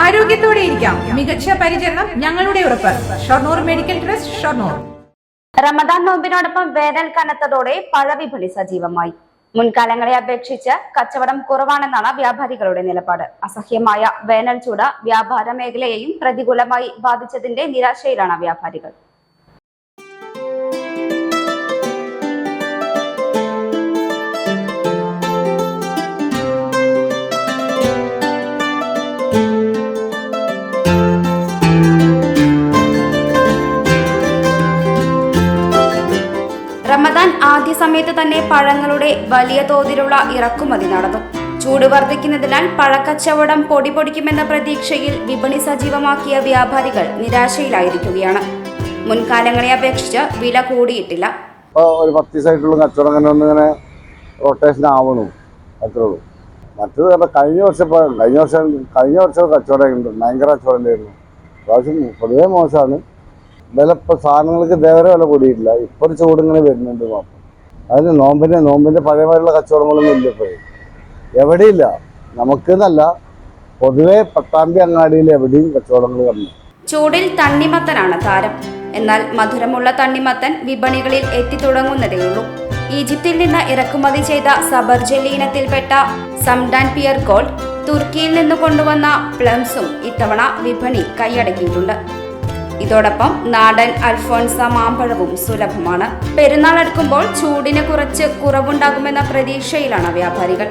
ആരോഗ്യത്തോടെ ഇരിക്കാം. മികച്ച പരിചരണം ഞങ്ങളുടെ ഉറപ്പ്. Shoranur medical trust Shoranur. Ramadan നോമ്പിനോടൊപ്പം വേനൽ കനത്തതോടെ പഴവിപണി സജീവമായി. മുൻകാലങ്ങളെ അപേക്ഷിച്ച് കച്ചവടം കുറവാണെന്നാണ് വ്യാപാരികളുടെ നിലപാട്. അസഹ്യമായ വേനൽ ചൂട് വ്യാപാര മേഖലയെയും പ്രതികൂലമായി ബാധിച്ചതിന്റെ നിരാശയിലാണ് വ്യാപാരികൾ. റമദാൻ ആദ്യ സമയത്ത് തന്നെ പഴങ്ങളുടെ വലിയ തോതിലുള്ള ഇറക്കുമതി നടന്നു. ചൂട് വർദ്ധിക്കുന്നതിനാൽ പഴക്കച്ചവടം പൊടി പൊടിക്കുമെന്ന പ്രതീക്ഷയിൽ വിപണി സജീവമാക്കിയ വ്യാപാരികൾ നിരാശയിലായിരിക്കുകയാണ്. മുൻകാലങ്ങളെ അപേക്ഷിച്ച് വില കൂടിയിട്ടില്ല. ഒരു കച്ചവടം അങ്ങനെ റൊട്ടേഷൻ ആവണു. അത്രേ ഉള്ളൂ. കഴിഞ്ഞ വർഷം കഴിഞ്ഞ വർഷം കഴിഞ്ഞ വർഷം കച്ചവടം ഭയങ്കര കച്ചവടം ഉണ്ടായിരുന്നു. പ്രാവശ്യം പൊതുവേ മോശമാണ്. വില ഇപ്പോൾ സാധനങ്ങൾക്ക് ഇതേവരെ വില കൂടിയിട്ടില്ല. ഇപ്പോൾ ഒരു ചൂട് ഇങ്ങനെ വരുന്നുണ്ട് മാത്രം അതിന് നോമ്പിന്റെ നോമ്പിന്റെ പഴയമായിട്ടുള്ള കച്ചവടങ്ങളൊന്നും ഇല്ല ഇപ്പോൾ എവിടെയില്ല. നമുക്കെന്നല്ല പൊതുവെ പട്ടാമ്പി അങ്ങാടിയിൽ എവിടെയും കച്ചവടങ്ങൾ കമ്മി ചൂടിൽ തണ്ണിമത്തനാണ് താരം. എന്നാൽ മധുരമുള്ള തണ്ണിമത്തൻ വിപണികളിൽ എത്തിത്തുടങ്ങുന്നതേയുള്ളൂ ഈജിപ്തിൽ നിന്ന് ഇറക്കുമതി ചെയ്ത സബർജലി ഇനത്തിൽപ്പെട്ട സംഡാൻ പിയർ ഗോൾഡ് തുർക്കിയിൽ നിന്ന് കൊണ്ടുവന്ന പ്ലംസും ഇത്തവണ വിപണി കൈയടക്കിയിട്ടുണ്ട്. ഇതോടൊപ്പം നാടൻ അൽഫോൺസ മാമ്പഴവും സുലഭമാണ്. പെരുന്നാൾ അടുക്കുമ്പോൾ ചൂടിന് കുറച്ച് കുറവുണ്ടാകുമെന്ന പ്രതീക്ഷയിലാണ് വ്യാപാരികൾ.